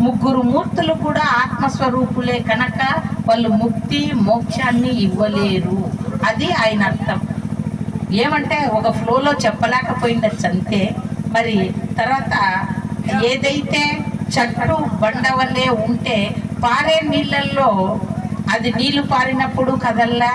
ముగ్గురు మూర్తులు కూడా ఆత్మస్వరూపులే కనుక వాళ్ళు ముక్తి మోక్షాన్ని ఇవ్వలేరు. అది ఆయన అర్థం. ఏమంటే ఒక ఫ్లోలో చెప్పలేకపోయిండొచ్చు అంతే మరి తర్వాత ఏదైతే చెట్టు బండ వల్లే ఉంటే పారే నీళ్ళల్లో అది నీళ్ళు పారినప్పుడు కదల్లా?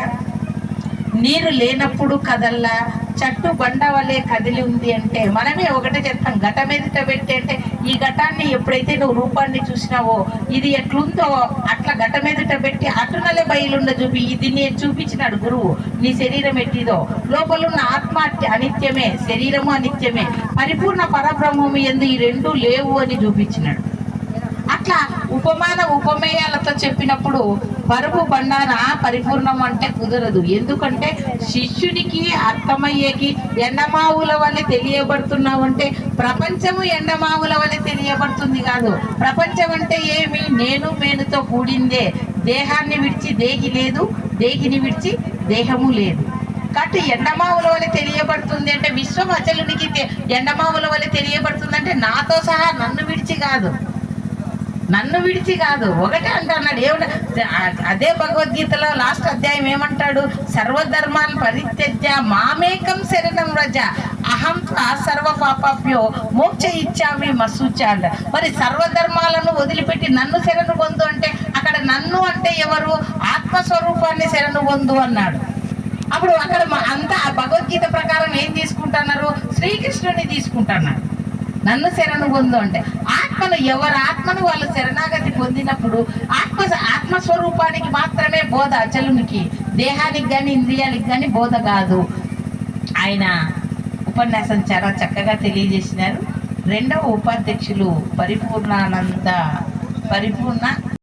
నీరు లేనప్పుడు కదల్లా? చెట్టు బండ వలె కదిలి ఉంది అంటే మనమే ఒకటే చెప్తాం ఘటం ఎదుట పెట్టి అంటే ఈ ఘటాన్ని ఎప్పుడైతే నువ్వు రూపాన్ని చూసినావో ఇది ఎట్లుందో అట్లా ఘటం ఎదుట పెట్టి అటునలే బయలుండ చూపి ఇది నేను చూపించినాడు గురువు నీ శరీరం ఎట్టిదో. లోపలున్న ఆత్మ అనిత్యమే శరీరము అనిత్యమే పరిపూర్ణ పరబ్రహ్మము ఎందు ఈ రెండు లేవు అని చూపించినాడు. అట్లా ఉపమాన ఉపమేయాలతో చెప్పినప్పుడు పరుపు బండార పరిపూర్ణం అంటే కుదరదు. ఎందుకంటే శిష్యునికి అర్థమయ్యేకి ఎండమావుల వల్ల తెలియబడుతున్నావు అంటే ప్రపంచము ఎండమావుల వల్ల తెలియబడుతుంది కాదు. ప్రపంచం అంటే ఏమి? నేను మేనుతో కూడిందే. దేహాన్ని విడిచి దేహి లేదు దేహిని విడిచి దేహము లేదు. కాబట్టి ఎండమావుల వల్ల తెలియబడుతుంది అంటే విశ్వం అచలునికి ఎండమావుల వల్ల తెలియబడుతుంది అంటే నాతో సహా నన్ను విడిచి కాదు. నన్ను విడిచి కాదు ఒకటే అంటున్నాడు. ఏమిట అదే భగవద్గీతలో లాస్ట్ అధ్యాయం ఏమంటాడు? సర్వధర్మాన్ పరిత్యజ్య మామేకం శరణం రజ అహం సర్వ పాపాభ్యో మోక్ష ఇచ్చామి మసూచ అంట. మరి సర్వధర్మాలను వదిలిపెట్టి నన్ను శరణు పొందు అంటే అక్కడ నన్ను అంటే ఎవరు? ఆత్మస్వరూపాన్ని శరణు పొందు అన్నాడు. అప్పుడు అక్కడ మ- అంతా భగవద్గీత ప్రకారం ఏం తీసుకుంటున్నారు? శ్రీకృష్ణుని తీసుకుంటున్నారు. నన్ను శరణు పొందు అంటే. ఆత్మను ఎవరి ఆత్మను వాళ్ళు శరణాగతి పొందినప్పుడు ఆత్మ ఆత్మస్వరూపానికి మాత్రమే బోధ అచలునికి దేహానికి కానీ ఇంద్రియాలకు కానీ బోధ కాదు. ఆయన ఉపన్యాసం చాలా చక్కగా తెలియజేసినారు. రెండవ ఉపాధ్యక్షులు పరిపూర్ణానంద పరిపూర్ణ